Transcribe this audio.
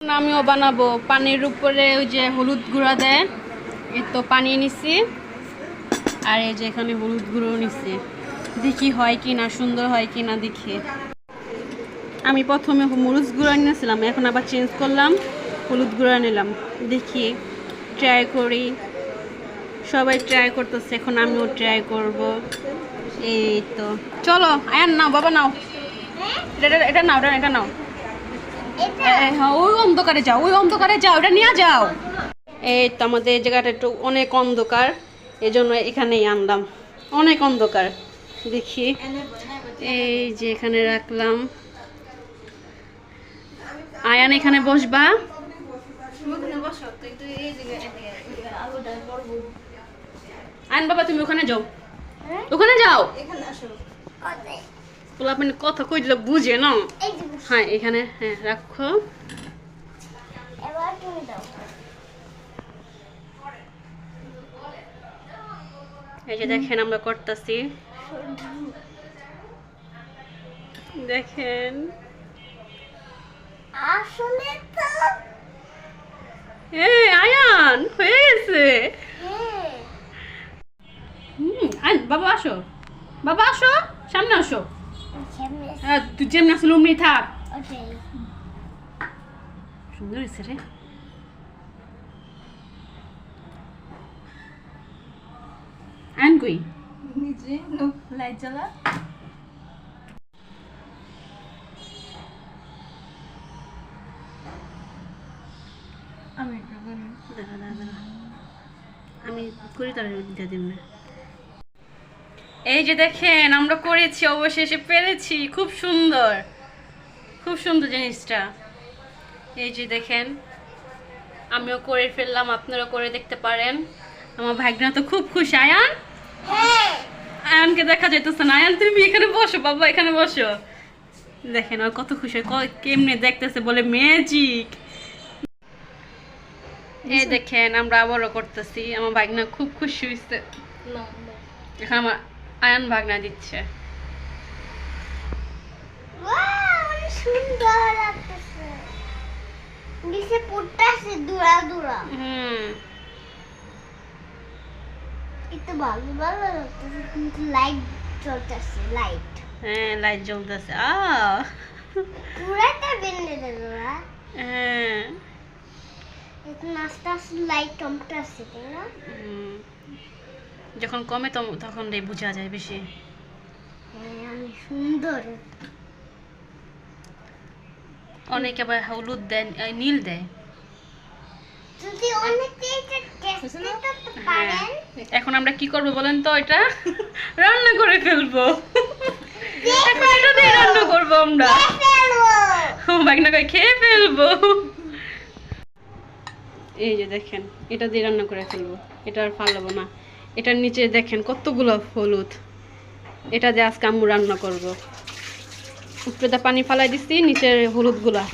আমিও বানাবো। পানির উপরে ওই যে হলুদ গুঁড়া দেয়, এই তো পানি নিছি। আর এই যে এখানে হলুদ গুঁড়ো নিছি। দেখি হয় কি না সুন্দর হয় কি না দেখি। আমি প্রথমে মরিচ গুঁড়া নিয়েছিলাম এখন আবার চেঞ্জ করলাম, হলুদ গুঁড়া নিলাম। দেখি ট্রাই করি। সবাই ট্রাই করতেছে, এখন আমিও ট্রাই করব। এই তো। চলো, আয়ান নাও, বাবা নাও। এটা নাও এটা নাও। হ্যাঁ ওই অন্ধকারে যাও ওই অন্ধকারে যাও এটা নিয়ে যাও। এই তো আমাদের এই জায়গাটা একটু অনেক অন্ধকার এই জন্য এখানেই আনলাম। অনেক অন্ধকার দেখি। এই যে এখানে রাখলাম। আয়ান এখানে বসবা? আয়ন বাবা তুমি ওখানে যাও। ওখানে যাও। আপনি কথা কই দিলে বুঝে না? হ্যাঁ এখানে হ্যাঁ রাখো। এই যে দেখেন আমরা করতেছি। দেখেন। আসলে তো এ আয়ান হয়ে গেছে। হ্যাঁ। হুম আয়ন বাবা আসো। বাবা আসো সামনে আসো। হ্যাঁ তুই যেমন আসলে অমনি থাক সুন্দর হয়েছে রে কই নিচে লাইট জ্বালা আমি করি। দাঁড়া দাঁড়া দাঁড়া আমি করি তার দিয়ে দিন না এই যে দেখেন আমরা করেছি অবশেষে পেরেছি। খুব সুন্দর। খুব সুন্দর জিনিসটা। এই যে দেখেন আমিও করে ফেললাম আপনারা করে দেখতে পারেন। আমার ভাগ্না তো খুব খুশি। আয়ান? হ্যাঁ। আয়ানকে দেখা যাইতেছে না। আয়ান তুমি এখানে বসো বাবা এখানে বসো। দেখেন আর কত খুশি কেমনে দেখতেছে বলে ম্যাজিক এই দেখেন আমরা আবারও করতেছি। আমার ভাগনা খুব খুশি হয়েছে এখন আমার আয়ান ভাগনা দিচ্ছে। সুন্দর লাগতেছে। নিচে পড়তেছে দুরা দুরা। হুম। একটু ভালো ভালো লাগতেছে কিন্তু লাইট চলতেছে লাইট হ্যাঁ লাইট জ্বলতেছে আ পুরাটা বেঁধে দিল ওরা হ্যাঁ। এখন আস্তে আস্তে লাইট তাই না? হুম। যখন কমে তখন রে বোঝা যায় বেশি। সুন্দর। অনেকে আবার হলুদ দেয় নীল দেয়। হ্যাঁ এখন আমরা কি করব বলেন তো এটা? রান্না করে ফেলব। এখন এটা দিয়ে রান্না করব আমরা। ফেলব। বাগনা করে খেয়ে ফেলব। এই যে দেখেন এটা দিয়ে রান্না করে ফেলব। এটা আর ফালাবো না। এটার নিচে দেখেন কতগুলো হলুদ। এটা দিয়ে আজকে আম্মু রান্না করব। উপরে পানি ফালাই দিচ্ছি নিচের হলুদগুলা।